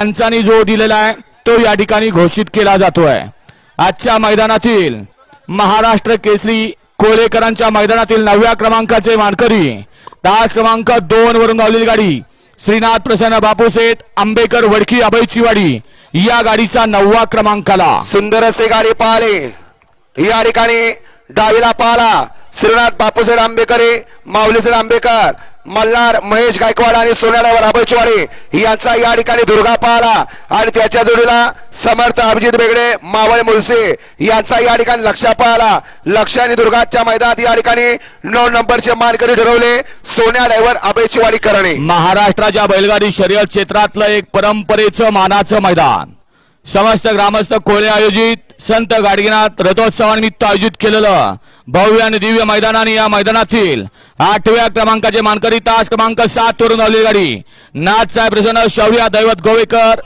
पंचांनी जो दिलेला आहे तो या ठिकाणी घोषित केला जातोय. आजच्या मैदानातील महाराष्ट्र केसरी कोलेकरांच्या मैदानातील नवव्या क्रमांकाचे मानकरी तास क्रमांक दोन वरून धावलेली गाडी श्रीनाथ प्रसन्न बापूसेठ आंबेकर वडकी अभयचीवाडी या गाडीचा नववा क्रमांकाला. सुंदर असे गाडी पाहले. या ठिकाणी डावीला पाहला. श्रीनाथ बापूसाहेब आंबेकरे माऊलीसेठ आंबेकर. मल्हार महेश गायकवाड आणि सोन्याडावर आबळचवाडे यांचा या ठिकाणी दुर्गा पाहला. आणि त्याच्या जोडीला समर्थ अभिजित बेगडे मावळ मुळसे यांचा या ठिकाणी लक्ष पाहला. लक्ष आणि दुर्गाच्या मैदानात या ठिकाणी नऊ नंबरचे मानकरी ठरवले. सोन्या डायव्हर अभयचीवाडी करणे. महाराष्ट्राच्या बैलगाडी शर्यत क्षेत्रातलं एक परंपरेचं मानाचं मैदान. समस्त ग्रामस्थ कोळे आयोजित. संत गाडगीनाथ रथोत्सवानिमित्त आयोजित केलेलं भव्य आणि दिव्य मैदानाने या मैदानातील आठव्या क्रमांकाचे मानकरी तास क्रमांक सात वरून आलेली गाडी. नाथसाहेब प्रसन्न शौर्या दैवत गोवेकर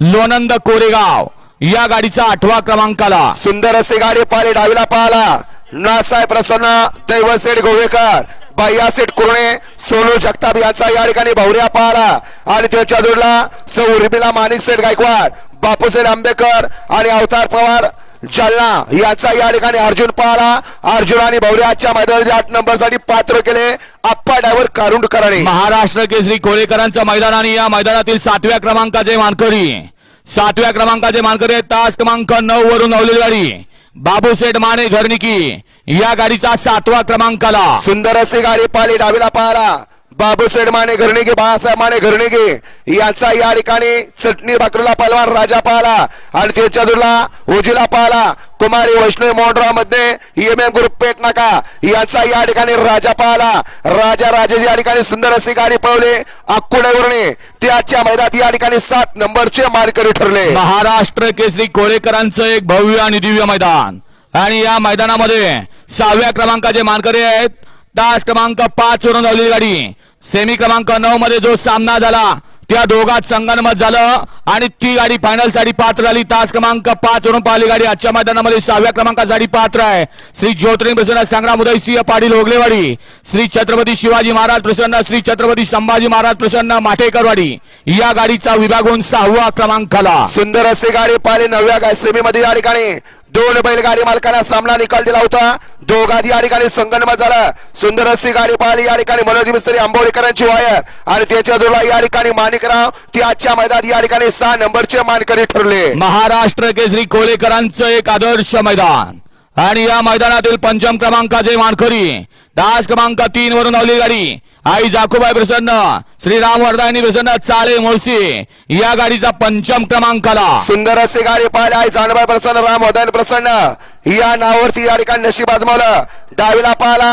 लोनंद कोरेगाव या गाडीचा आठवा क्रमांकाला सुंदर असे गाडी पाहिले डावीला पाहला नाथसाहेब प्रसन्न दैवसेठ गोवेकर. बाह्यासेठ कुरणे सोनू जगताप यांचा या ठिकाणी भवऱ्या पाहला आणि त्याच्या जोडला सौ उर्मिला माणिक सेठ गायकवाड बापूसेठ आंबेकर आणि अवतार पवार जालना यांचा या ठिकाणी अर्जुन पाहला अर्जुन आणि भवऱ्या आजच्या मैदानात आठ नंबरसाठी पात्र केले आप्पा डायव्हर कारुंड महाराष्ट्र केसरी कोळेकरांचं मैदान आणि या मैदानातील सातव्या क्रमांकाचे मानकरी. सातव्या क्रमांकाचे मानकरी तास क्रमांक नऊ वरून धावलेली गाडी बाबूसेठ माने घरनिकी या गाडीचा सातवा क्रमांकाला. सुंदर असे गाडी पाली डावीला पाहला बाबूसेठ माने घरणेगे बाळासाहेब माने घरणेगे यांचा या ठिकाणी चटणी भाकरीला पहलवान राजा पाहला आणि त्याच्या दुरला उजीला पाहला. Kumari Vaishnav मोहनरावमध्ये M M group Peth Naka. यांचा या ठिकाणी राजा पाहला. राजा राजे या ठिकाणी सुंदर असे गाडी पळवले. अक्कुडेवरणे त्याच्या मैदानात या ठिकाणी सात नंबरचे मानकरी ठरले. महाराष्ट्र केसरी कोळेकरांचं एक भव्य आणि दिव्य मैदान. आणि या मैदानामध्ये सहाव्या क्रमांकाचे मानकरी आहेत. तास क्रमांक पाच वरून झालेली गाडी. सेमी क्रमांक नऊ मध्ये जो सामना झाला त्या दोघात संगनमत झालं आणि ती गाडी फायनलसाठी पात्र झाली. तास क्रमांक पाच वरून पाहिली गाडी. आजच्या मैदानामध्ये सहाव्या क्रमांकासाठी पात्र आहे. श्री ज्योतिर्लिंग प्रसन्न संग्राम उदयसिंह पाटील ओगलेवाडी श्री छत्रपती शिवाजी महाराज प्रसन्न श्री छत्रपती संभाजी महाराज प्रसन्न माठेकरवाडी या गाडीचा विभाग होऊन सहावा क्रमांकाला सुंदर असे गाडी पाहिली नवव्या सेमीमध्ये या ठिकाणी. दोन बैलगाडी मालकांना सामना निकाल दिला होता. दोघाधी या ठिकाणी संगणमा झाला. सुंदर अशी गाडी पाहिली या ठिकाणी मनोज मिस्त्री आंबोडेकरांची वायर. आणि त्याच्या जोडला या ठिकाणी माणिकराव ती आजच्या मैदानात या ठिकाणी सहा नंबरचे मानकरी ठरले. महाराष्ट्र केसरी कोळेकरांचं एक आदर्श मैदान. आणि या मैदानातील पंचम क्रमांकाचे मानकरी दास क्रमांक तीन वरून धावली गाडी. आई जाकुबाई प्रसन्न श्रीराम वरदायनी प्रसन्न चाळे मोळशी या गाडीचा पंचम क्रमांकाला. सुंदर अशी गाडी पाहिली आई जानबाई प्रसन्न राम वदन प्रसन्न. या नावावरती या ठिकाणी नशीब आजमावलं. डावीला पाहिला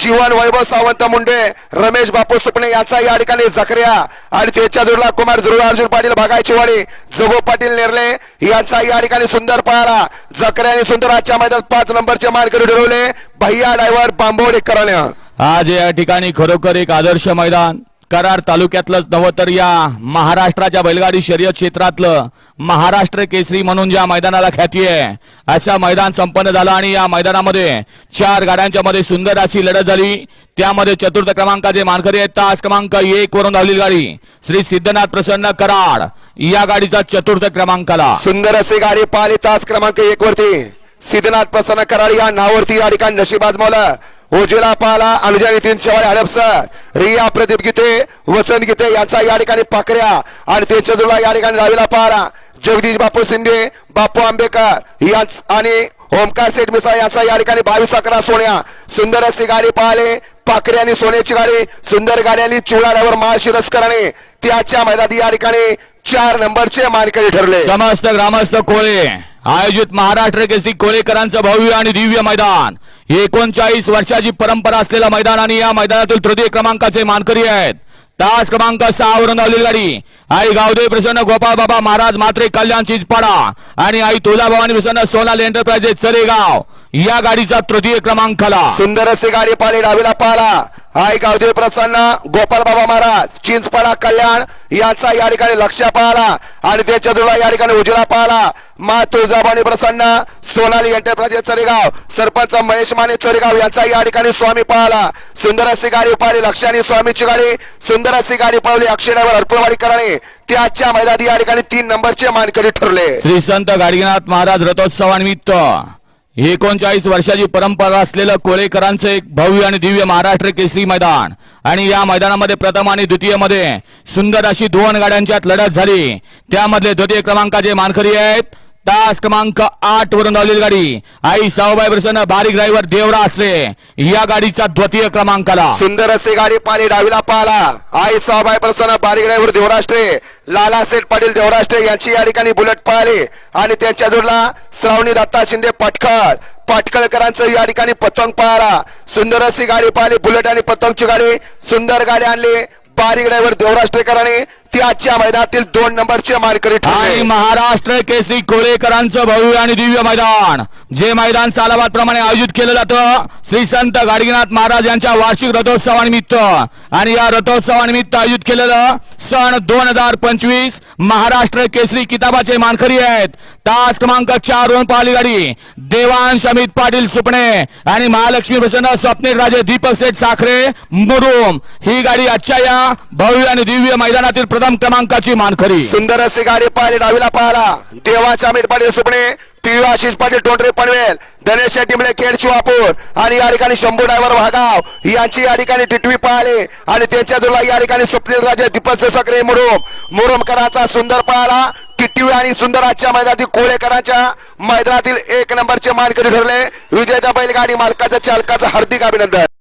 जीवन वैभव सावंत मुंडे रमेश बापू सुपणे यांचा या ठिकाणी जखऱ्या आणि त्याच्या जोडला कुमार जुरुळ अर्जुन पाटील भागायची वाडी जगो पाटील नेरले यांचा या ठिकाणी सुंदर पाहला जखऱ्या आणि सुंदर आजच्या मैदानात पाच नंबरचे मानकरी ठरवले. भैया डायव्हर बांबवडे करण्या आज या ठिकाणी खरोखर एक आदर्श मैदान. कराड तालुक्यातलंच नवं तर या महाराष्ट्राच्या बैलगाडी शर्यत क्षेत्रातलं महाराष्ट्र केसरी म्हणून ज्या मैदानाला ख्याती आहे असं मैदान संपन्न झालं आणि या मैदानामध्ये चार गाड्यांच्या मध्ये सुंदर अशी लढत झाली. त्यामध्ये चतुर्थ क्रमांकाचे मानकरी आहेत. तास क्रमांक एक वरून धावलेली गाडी. श्री सिद्धनाथ प्रसन्न कराड या गाडीचा चतुर्थ क्रमांकाला. सुंदर अशी गाडी पाहिली. तास क्रमांक एक वरती. सिद्धनाथ प्रसन्न कराड या नावावरती या ठिकाणी नशीब आजमावलं. उजवीला पाला अनुजा नितीन चव्हाण हडपसर रिया प्रदीप गीते वसंत गीते यांचा या ठिकाणी पाकऱ्या आणि त्यांच्या जोडला या ठिकाणी रावीला पाला जगदीश बापू शिंदे बापू आंबेकर यांच आणि ओमकार सेठ मिसा यांचा या ठिकाणी बावीस अकरा सोन्या. सुंदर अशी गाडी पाहिले पाकरे आणि सोन्याची गाडी सुंदर गाड्यांनी चिवडाड्यावर माळशिरस करणे त्याच्या मैदानी या ठिकाणी चार नंबरचे मानकरी ठरले. समस्त ग्रामस्थ कोळे. आयोजित महाराष्ट्र केसरी कोळेकरांचं भव्य आणि दिव्य मैदान. एकोणचाळीस वर्षाची परंपरा असलेलं मैदान आणि या मैदानातील तृतीय क्रमांकाचे मानकरी आहेत. तास क्रमांक सहा वरून धावलेली गाडी. आई गावदेव प्रसन्न गोपाळ बाबा महाराज मात्रे कल्याण चिंचपाडा आणि आई तुळजाभवानी प्रसन्न सोनाली एंटरप्राइजेस चरेगाव या गाडीचा तृतीय क्रमांकाला. सुंदर असे गाडी पाहिली डावीला पाहला आई गावदेव प्रसन्न. गोपाल बाबा महाराज चिंचपाडा कल्याण यांचा या ठिकाणी लक्ष पाहला आणि त्यांच्या जोडला या ठिकाणी उजळा पाहला. मा तुळजाबाणी प्रसन्न. सोनाली एंटरप्राइजेस चरेगाव सरपंच महेश माने चरेगाव यांचा या ठिकाणी स्वामी पाहला. सुंदर अशी गाडी पाहिली लक्षाने स्वामीची गाडी. सुंदर अशी गाडी पाहिली अक्षयनगर अर्पणवाडी करणे. त्याच्या मैदानी या ठिकाणी तीन नंबरचे मानकरी ठरले. श्री संत महाराज रथोत्सवानिमित्त. एकोणचाळीस वर्षाची परंपरा असलेलं कोळेकरांचं एक भव्य आणि दिव्य महाराष्ट्र केसरी मैदान. आणि या मैदानामध्ये प्रथम आणि द्वितीयमध्ये सुंदर अशी दोन गाड्यांच्यात लढत झाली. त्यामधले द्वितीय क्रमांकाचे मानकरी आहेत तास क्रमांक आठ वरून धावलेली गाडी. आई सावबाई प्रसन्न बारीक ड्रायव्हर देवरा असले. या गाडीचा द्वितीय क्रमांकाला. सुंदर असे गाडी पाणी डावीला पाहला आई साबाई प्रसन्न बारीक ड्रायव्हर देवराष्ट्रे लाला सेठ पाटील देवराष्ट्रे यांची या ठिकाणी बुलेट पाहिली आणि त्यांच्या जोडला श्रावणी दत्ता शिंदे पटकळ. पाटकळकरांचं या ठिकाणी पतंग पाहला सुंदर अशी गाडी पाहिली बुलेट आणि पतंगची गाडी. सुंदर गाडी आणली. बारीक ड्रायव्हर देवराष्ट्रेकरांनी ती आजच्या मैदानातील दोन नंबरचे मानकरी आणि महाराष्ट्र केसरी कोळेकरांचं भव्य आणि दिव्य मैदान. जे मैदान सालाबाद प्रमाणे आयोजित केलं जातं श्री संत गाडगीनाथ महाराज यांच्या वार्षिक रथोत्सवानिमित्त. आणि या रथोत्सवानिमित्त आयोजित केलेलं सण दोन हजार पंचवीस महाराष्ट्र केसरी किताबाचे मानकरी आहेत. तास क्रमांक चार वरून पाहिली गाडी. देवांश अमित पाटील सुपणे आणि महालक्ष्मी प्रसन्न स्वप्नील राजे दीपक सेठ साखरे मुरुम. ही गाडी आजच्या या भव्य आणि दिव्य मैदानातील प्रथम क्रमांकाची मानकरी. सुंदर अशी गाडी पाहिली डावीला पाहिला देवांश अमित पाटील सुपणे पी आशिष पाटील टोंडरे पनवेल धनेश टिमले खेड शिवापूर? आणि या ठिकाणी शंभू डायव्हर वाघाव यांची या ठिकाणी टिटवी पाहिले आणि त्यांच्या जोडला या ठिकाणी स्वप्नील राजे दीपक सकरे मुरुम. मुरुमकरांचा सुंदर पळाला. टिटवी आणि सुंदर आजच्या मैदानातील कोळेकरांच्या मैदानातील एक नंबरचे मानकरी ठरले. विजयता बैलगाडी मालकाच्या चालकाचं हार्दिक अभिनंदन.